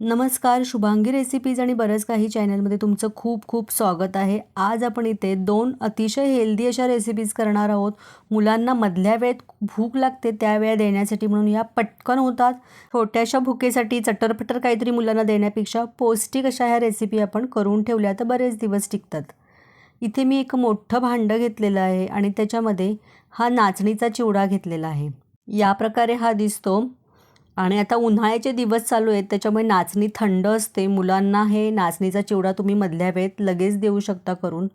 नमस्कार शुभांगी रेसिपीज आणि बरंच काही चॅनलमध्ये तुमचं खूप खूप स्वागत आहे. आज आपण इथे दोन अतिशय हेल्दी अशा रेसिपीज करणार आहोत. मुलांना मधल्या वेळेत भूक लागते त्यावेळेला देण्यासाठी म्हणून या पटकन होतात. छोट्याशा भुकेसाठी चटरपटर काहीतरी मुलांना देण्यापेक्षा पौष्टिक अशा ह्या रेसिपी आपण करून ठेवल्या तर बरेच दिवस टिकतात. इथे मी एक मोठं भांडं घेतलेलं आहे आणि त्याच्यामध्ये हा नाचणीचा चिवडा घेतलेला आहे. या प्रकारे हा दिसतो. आणि आता उन्हाळ्याचे दिवस चालू आहेत त्याच्यामुळे नाचणी थंड असते. मुलांना हे नाचणीचा चिवडा तुम्ही मधल्या वेळेत लगेच देऊ शकता करून.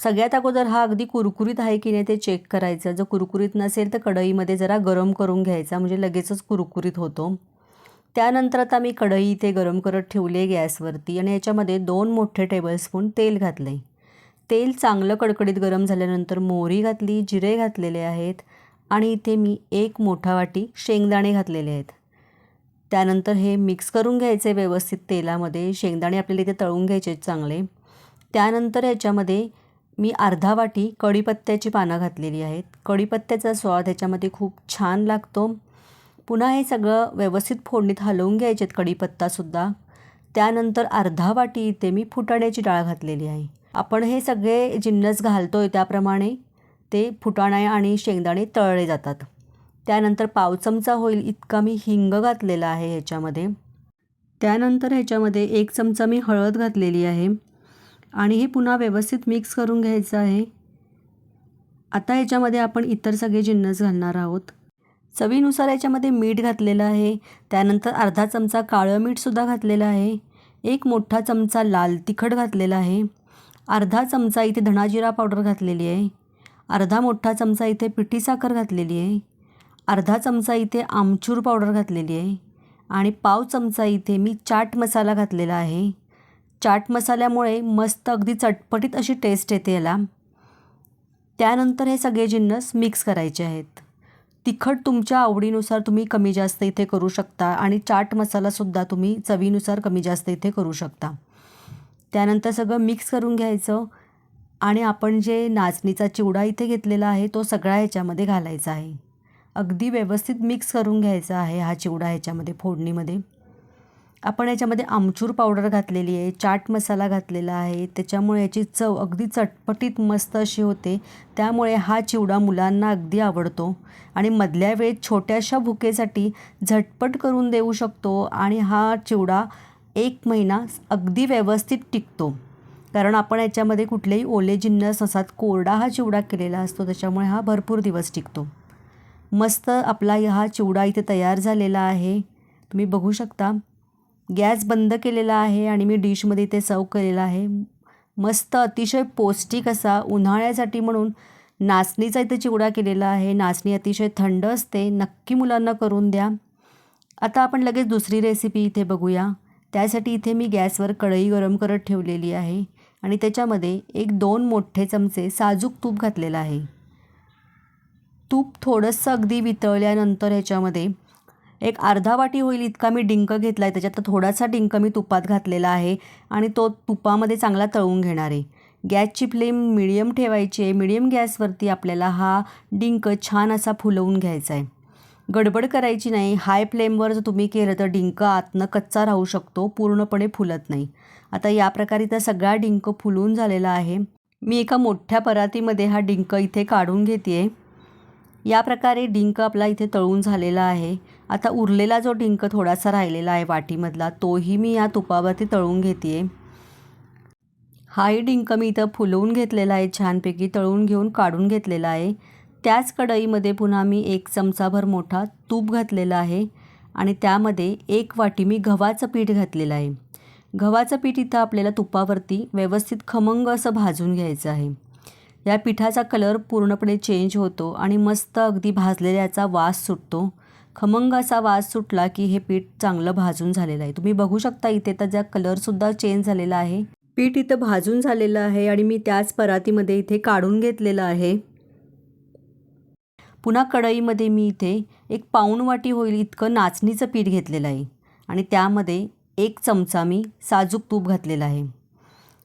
सगळ्यात अगोदर हा अगदी कुरकुरीत आहे की नाही ते चेक करायचं. जर कुरकुरीत नसेल तर कढईमध्ये जरा गरम करून घ्यायचा म्हणजे लगेचच कुरकुरीत होतो. त्यानंतर आता मी कढई इथे गरम करत ठेवले गॅसवरती आणि याच्यामध्ये दोन मोठे टेबलस्पून तेल घातले तेल चांगलं कडकडीत गरम झाल्यानंतर मोहरी घातली जिरे घातलेले आहेत. आणि इथे मी एक मोठा वाटी शेंगदाणे घातलेले आहेत. त्यानंतर हे मिक्स करून घ्यायचे व्यवस्थित तेलामध्ये. शेंगदाणे आपल्याला इथे तळून घ्यायचे आहेत चांगले. त्यानंतर ह्याच्यामध्ये मी अर्धा वाटी कढीपत्त्याची पानं घातलेली आहेत. कढीपत्त्याचा स्वाद ह्याच्यामध्ये खूप छान लागतो. पुन्हा हे सगळं व्यवस्थित फोडणीत हलवून घ्यायचे आहेत कढीपत्तासुद्धा त्यानंतर अर्धा वाटी इथे मी फुटाण्याची डाळ घातलेली आहे. आपण हे सगळे जिन्नस घालतो आहे त्याप्रमाणे ते फुटाणे आणि शेंगदाणे तळले जातात. त्यानंतर पाव चमचा होईल इतका मी हिंग घातलेला आहे ह्याच्यामध्ये. त्यानंतर ह्याच्यामध्ये एक चमचा मी हळद घातलेली आहे. आणि हे पुन्हा व्यवस्थित मिक्स करून घ्यायचं आहे. आता ह्याच्यामध्ये आपण इतर सगळे जिन्नस घालणार आहोत. चवीनुसार याच्यामध्ये मीठ घातलेलं आहे. त्यानंतर अर्धा चमचा काळं मीठसुद्धा घातलेलं आहे. एक मोठा चमचा लाल तिखट घातलेला आहे. अर्धा चमचा इथे धणाजिरा पावडर घातलेली आहे. अर्धा मोठा चमचा इथे पिठी साखर घातलेली आहे. अर्धा चमचा इथे आमचूर पावडर घातलेली आहे. आणि पाव चमचा इथे मी चाट मसाला घातलेला आहे. चाट मसाल्यामुळे मस्त अगदी चटपटीत अशी टेस्ट येते याला. त्यानंतर हे सगळे जिन्नस मिक्स करायचे आहेत. तिखट तुमच्या आवडीनुसार तुम्ही कमी जास्त इथे करू शकता आणि चाट मसालासुद्धा तुम्ही चवीनुसार कमी जास्त इथे करू शकता. त्यानंतर सगळं मिक्स करून घ्यायचं. आणि आपण जे नाचणीचा चिवडा इथे घेतलेला आहे तो सगळा ह्याच्यामध्ये घालायचा आहे. अगदी व्यवस्थित मिक्स करून घ्यायचा आहे हा चिवडा ह्याच्यामध्ये फोडणीमध्ये. आपण याच्यामध्ये आमचूर पावडर घातलेली आहे चाट मसाला घातलेला आहे त्याच्यामुळे याची चव अगदी चटपटीत मस्त अशी होते. त्यामुळे हा चिवडा मुलांना अगदी आवडतो. आणि मधल्या वेळेत छोट्याशा भुकेसाठी झटपट करून देऊ शकतो आणि हा चिवडा एक महिना अगदी व्यवस्थित टिकतो. कारण आपण याच्यामध्ये कुठलेही ओले जिन्नस असतात कोरडा हा चिवडा केलेला असतो त्याच्यामुळे हा भरपूर दिवस टिकतो. मस्त आपला हा चिवडा इथे तयार झालेला आहे. तुम्ही बघू शकता. गॅस बंद केलेला आहे आणि मी डिशमध्ये इथे सर्व केलेला आहे. मस्त अतिशय पौष्टिक असा उन्हाळ्यासाठी म्हणून नाचणीचा इथे चिवडा केलेला आहे. नाचणी अतिशय थंड असते. नक्की मुलांना करून द्या. आता आपण लगेच दुसरी रेसिपी इथे बघूया. त्यासाठी इथे मी गॅसवर कढई गरम करत ठेवलेली आहे. आणि त्याच्यामध्ये एक दोन मोठे चमचे साजूक तूप घातलेलं आहे. तूप थोडंसं अगदी वितळल्यानंतर ह्याच्यामध्ये एक अर्धा वाटी होईल इतका मी डिंक घेतला आहे त्याच्यात थोडासा डिंक मी तुपात घातलेला आहे आणि तो तुपामध्ये चांगला तळून घेणार आहे. गॅसची फ्लेम मिडियम ठेवायची आहे. मिडियम गॅसवरती आपल्याला हा डिंक छान असा फुलवून घ्यायचा आहे. गडबड करायची नाही. हाय फ्लेमवर जर तुम्ही केलं तर डिंक आतनं कच्चा राहू शकतो पूर्णपणे फुलत नाही. आता या प्रकारे तर सगळा डिंक फुलून झालेला आहे. मी एका मोठ्या परातीमध्ये हा डिंक इथे काढून घेते आहे या प्रकारे डिंक आपला इथे तळून झालेला आहे. आता उरलेला जो डिंक थोडासा राहिलेला आहे वाटीमधला तोही मी या तुपावरती तळून घेते आहे हाही डिंक मी इथं फुलवून घेतलेला आहे छानपैकी तळून घेऊन काढून घेतलेला आहे. त्याच कढईमध्ये पुन्हा मी एक चमचाभर मोठा तूप घातलेला आहे आणि त्यामध्ये एक वाटी मी गव्हाचं पीठ घातलेलं आहे. गव्हाचं पीठ इथं आपल्याला तुपावरती व्यवस्थित खमंग असं भाजून घ्यायचं आहे. या पिठाचा कलर पूर्णपणे चेंज होतो आणि मस्त अगदी भाजलेल्याचा वास सुटतो. खमंग असा वास सुटला की हे पीठ चांगलं भाजून झालेलं आहे. तुम्ही बघू शकता इथे त्याचा कलरसुद्धा चेंज झालेला आहे. पीठ इथं भाजून झालेलं आहे आणि मी त्याच परातीमध्ये इथे काढून घेतलेलं आहे. पुन्हा कढईमध्ये मी इथे एक पाऊण वाटी होईल इतकं नाचणीचं पीठ घेतलेलं आहे. आणि त्यामध्ये एक चमचा मी साजूक तूप घातलेलं आहे.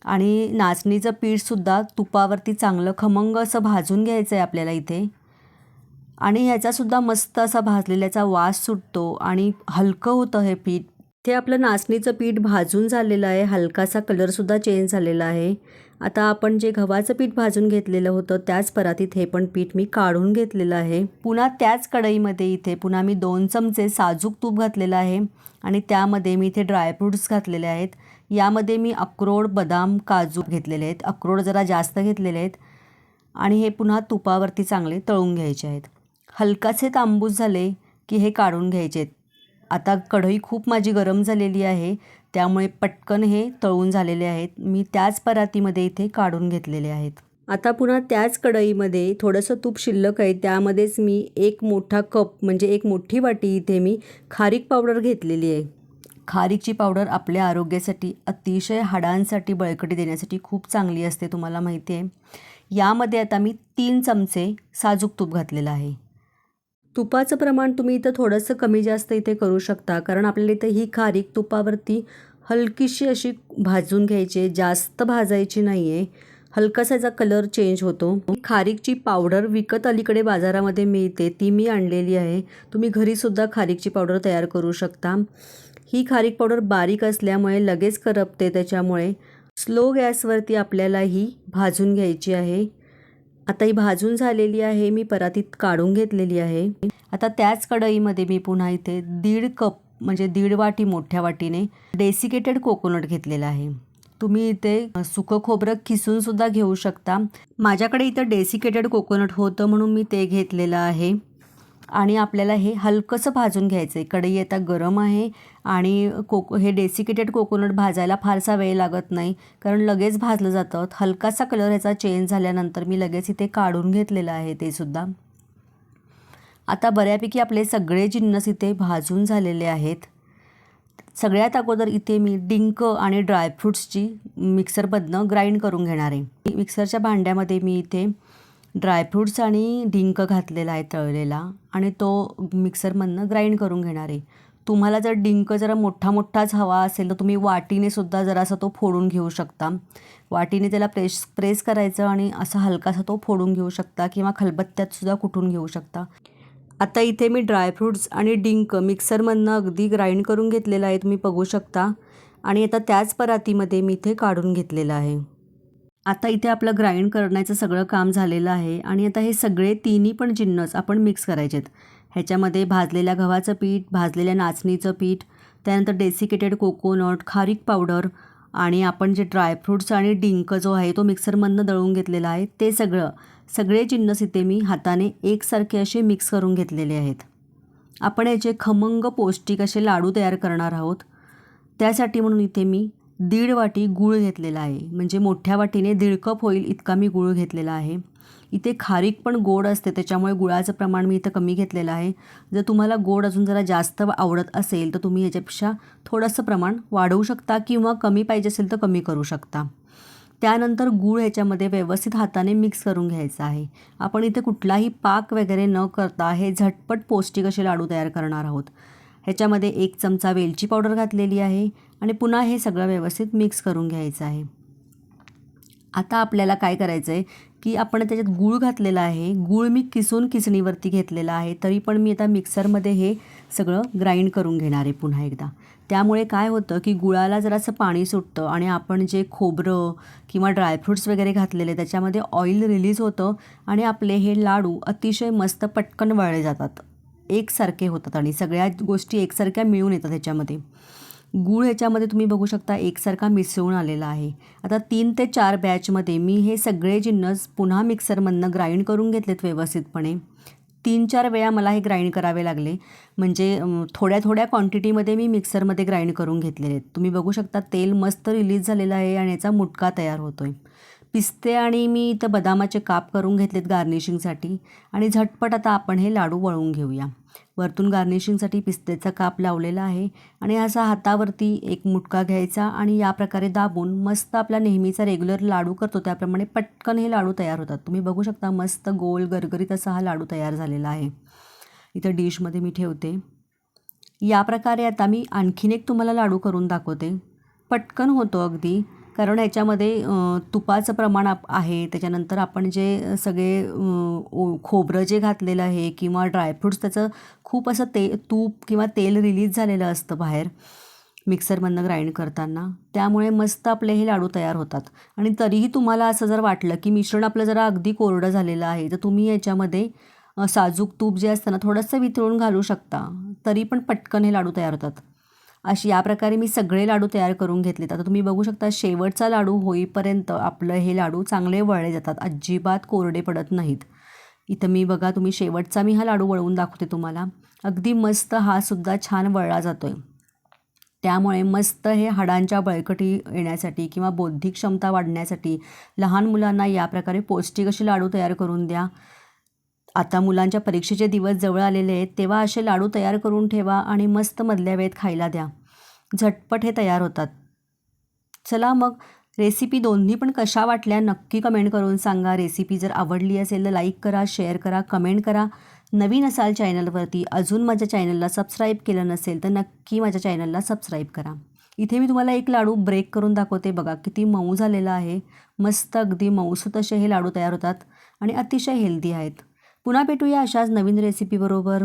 आणि नाचणीचं पीठसुद्धा तुपावरती चांगलं खमंग असं भाजून घ्यायचं आहे आपल्याला इथे. आणि ह्याचासुद्धा मस्त असा भाजलेल्याचा वास सुटतो आणि हलकं होतं हे पीठ. ते आपलं नाचणीचं पीठ भाजून झालेलं आहे. हलकासा कलरसुद्धा चेंज झालेला आहे. आता आपण जे गव्हाचं पीठ भाजून घेतलेलं होतं त्याच परातीत हे पण पीठ मी काढून घेतलेलं आहे. पुन्हा त्याच कढईमध्ये इथे पुन्हा मी दोन चमचे साजूक तूप घातलेलं आहे आणि त्यामध्ये मी इथे ड्रायफ्रूट्स घातलेले आहेत. यामध्ये मी अक्रोड बदाम काजू घेतलेले आहेत. अक्रोड जरा जास्त घेतलेले आहेत आणि हे पुन्हा तुपावरती चांगले तळून घ्यायचे आहेत. हलकासे तांबूस झाले की हे काढून घ्यायचे आहेत. आता कढई खूप माझी गरम झालेली आहे. त्यामुळे पटकन हे तळून झालेले आहेत. मी त्याच परातीमध्ये इथे काढून घेतलेले आहेत. आता पुन्हा त्याच कढईमध्ये थोडंसं तूप शिल्लक आहे. त्यामध्येच मी एक मोठा कप म्हणजे एक मोठी वाटी इथे मी खारीक पावडर घेतलेली आहे. खारीकची पावडर आपल्या आरोग्यासाठी अतिशय हाडांसाठी बळकटी देण्यासाठी खूप चांगली असते तुम्हाला माहिती आहे. यामध्ये आता मी तीन चमचे साजूक तूप घातलेलं आहे. तुपाचं प्रमाण तुम्ही इथं थोडंसं कमी जास्त इथे करू शकता. कारण आपल्याला इथं ही खारीक तुपावरती हलकीशी अशी भाजून घ्यायची आहे. जास्त भाजायची नाही आहे हलकासा याचा कलर चेंज होतो. खारीकची पावडर विकत अलीकडे बाजारामध्ये मिळते. ती मी आणलेली आहे. तुम्ही घरीसुद्धा खारीकची पावडर तयार करू शकता. ही खारीक पावडर बारीक असल्यामुळे लगेच करपते. त्याच्यामुळे स्लो गॅसवरती आपल्याला ही भाजून घ्यायची आहे. आता ही भाजून झालेली आहे मी परातीत काढून घेतलेली आहे. आता त्याच कढईमध्ये मी पुन्हा इथे दीड कप म्हणजे दीड वाटी मोठ्या वाटीने डेसिकेटेड कोकोनट घेतलेला आहे. तुम्ही इथे सुकं खोबरं किसूनसुद्धा घेऊ शकता. माझ्याकडे इथं डेसिकेटेड कोकोनट होतं म्हणून मी ते घेतलेलं आहे. आणि आपल्याला हे हलकंसं भाजून घ्यायचं आहे कढई आता गरम आहे आणि कोको हे डेसिकेटेड कोकोनट भाजायला फारसा वेळ लागत नाही. कारण लगेच भाजलं जातं. हलकासा कलर ह्याचा चेंज झाल्यानंतर मी लगेच इथे काढून घेतलेलं आहे ते सुद्धा. आता बऱ्यापैकी आपले सगळे जिन्नस इथे भाजून झालेले आहेत. सगळ्यात अगोदर इथे मी डिंक आणि ड्रायफ्रूट्सची मिक्सरमधनं ग्राइंड करून घेणार आहे. मिक्सरच्या भांड्यामध्ये मी इथे ड्रायफ्रूट्स आणि डिंक घातलेला आहे तळलेला आणि तो मिक्सरमधनं ग्राइंड करून घेणार आहे. तुम्हाला जर डिंक जरा मोठा मोठाच हवा असेल तर तुम्ही वाटीने सुद्धा जरासा तो फोडून घेऊ शकता. वाटीने त्याला प्रेस प्रेस करायचं आणि असा हलकासा तो फोडून घेऊ शकता किंवा खलबत्त्यातसुद्धा कुठून घेऊ शकता. आता इथे मी ड्रायफ्रूट्स आणि डिंक मिक्सरमधनं अगदी ग्राइंड करून घेतलेलं आहे तुम्ही बघू शकता. आणि आता त्याच परातीमध्ये मी इथे काढून घेतलेलं आहे. आता इथे आपलं ग्राइंड करण्याचं सगळं काम झालेलं आहे आणि आता हे सगळे तिन्ही पण जिन्नस आपण मिक्स करायचे आहेत ह्याच्यामध्ये भाजलेल्या गव्हाचं पीठ भाजलेल्या नाचणीचं पीठ त्यानंतर डेसिकेटेड कोकोनट खारीक पावडर आणि आपण जे ड्रायफ्रूट्स आणि डिंक जो आहे तो मिक्सरमधनं दळून घेतलेला आहे ते सगळं सगळे जिन्नस इथे मी हाताने एकसारखे असे मिक्स करून घेतलेले आहेत. आपण याचे खमंग पौष्टिक असे लाडू तयार करणार आहोत. त्यासाठी म्हणून इथे मी दीड वाटी गूळ घेतलेला आहे. म्हणजे मोठ्या वाटीने दीड कप होईल इतका मी गूळ घेतलेला आहे. इथे खारीक पण गोड असते त्याच्यामुळे गुळाचं प्रमाण मी इथं कमी घेतलेलं आहे. जर तुम्हाला गोड अजून जरा जास्त आवडत असेल तर तुम्ही याच्यापेक्षा थोडंसं प्रमाण वाढवू शकता किंवा कमी पाहिजे असेल तर कमी करू शकता. त्यानंतर गूळ ह्याच्यामध्ये व्यवस्थित हाताने मिक्स करून घ्यायचं आहे. आपण इथे कुठलाही पाक वगैरे न करता हे झटपट पौष्टिक असे लाडू तयार करणार आहोत. ह्याच्यामध्ये एक चमचा वेलची पावडर घातलेली आहे आणि पुन्हा हे सगळं व्यवस्थित मिक्स करून घ्यायचं आहे. आता आपल्याला काय करायचं आहे की आपण त्याच्यात गूळ घातलेला आहे. गूळ मी किसून किसणीवरती घेतलेला आहे. तरी पण मी आता मिक्सरमध्ये हे सगळं ग्राइंड करून घेणार आहे पुन्हा एकदा. त्यामुळे काय होतं की गुळाला जरासं पाणी सुटतं आणि आपण जे खोबरं किंवा ड्रायफ्रूट्स वगैरे घातलेले त्याच्यामध्ये ऑइल रिलीज होतं आणि आपले हे लाडू अतिशय मस्त पटकन वळले जातात. एकसारखे होतात आणि सगळ्या गोष्टी एकसारख्या मिळून येतात ह्याच्यामध्ये. गूळ ह्याच्यामध्ये तुम्ही बघू शकता एकसारखा मिसळून आलेला आहे. आता तीन ते चार बॅचमध्ये मी हे सगळे जिन्नस पुन्हा मिक्सरमधनं ग्राइंड करून घेतलेत व्यवस्थितपणे. तीन चार वेळा मला हे ग्राइंड करावे लागले. म्हणजे थोड्या थोड्या क्वांटिटीमध्ये मी मिक्सरमध्ये ग्राइंड करून घेतलेले आहेत. तुम्ही बघू शकता तेल मस्त रिलीज झालेलं आहे आणि याचा मुटका तयार होतो आहे पिस्ते आणि मी इथं बदामाचे काप करून घेतलेत गार्निशिंगसाठी. आणि झटपट आता आपण हे लाडू वळवून घेऊया. वरतून गार्निशिंगसाठी पिस्त्याचा काप लावलेला आहे आणि असा हातावरती एक मुटका घ्यायचा आणि या प्रकारे दाबून मस्त आपला नेहमीचा रेग्युलर लाडू करतो. त्याप्रमाणे पटकन हे लाडू तयार होतात. तुम्ही बघू शकता मस्त गोल गरगरीत असा हा लाडू तयार झालेला आहे. इथं डिशमध्ये मी ठेवते. या प्रकारे आता मी आणखीन एक तुम्हाला लाडू करून दाखवते. पटकन होतो अगदी. कारण याच्यामध्ये तुपाचं प्रमाण आप आहे. त्याच्यानंतर आपण जे सगळे खोबरं जे घातलेलं आहे किंवा ड्रायफ्रूट्स त्याचं खूप असं ते तूप किंवा तेल रिलीज झालेलं असतं बाहेर मिक्सरमधनं ग्राइंड करताना. त्यामुळे मस्त आपले हे लाडू तयार होतात. आणि तरीही तुम्हाला असं जर वाटलं की मिश्रण आपलं जरा अगदी कोरडं झालेलं आहे तर तुम्ही याच्यामध्ये साजूक तूप जे असतं ना थोडंसं वितळून घालू शकता. तरी पण पटकन हे लाडू तयार होतात. अशी या प्रकारे मी सगळे लाडू तयार करून घेतलेत. आता तुम्ही बघू शकता शेवटचा लाडू होईपर्यंत आपलं हे लाडू चांगले वळले जातात. अजिबात कोरडे पडत नाहीत. इथं मी बघा तुम्ही शेवटचा मी हा लाडू वळवून दाखवते तुम्हाला. अगदी मस्त हा सुद्धा छान वळला जातो आहे त्यामुळे मस्त हे हाडांच्या बळकटी येण्यासाठी किंवा बौद्धिक क्षमता वाढण्यासाठी लहान मुलांना या प्रकारे पौष्टिक असे लाडू तयार करून द्या. आता मुलांच्या परीक्षेचे दिवस जवळ आलेले आहेत तेव्हा असे लाडू तयार करून ठेवा आणि मस्त मधल्या वेळेत खायला द्या. झटपट हे तयार होतात. चला मग रेसिपी दोन्ही पण कशा वाटल्या नक्की कमेंट करून सांगा. रेसिपी जर आवडली असेल तर लाईक करा शेअर करा कमेंट करा. नवीन असाल चॅनलवरती अजून माझ्या चॅनलला सबस्क्राईब केलं नसेल तर नक्की माझ्या चॅनलला सबस्क्राईब करा. इथे मी तुम्हाला एक लाडू ब्रेक करून दाखवते. बघा किती मऊ झालेला आहे. मस्त अगदी मऊसूत असे हे लाडू तयार होतात आणि अतिशय हेल्दी आहेत. पुन्हा भेटूया अशाच नवीन रेसिपीबरोबर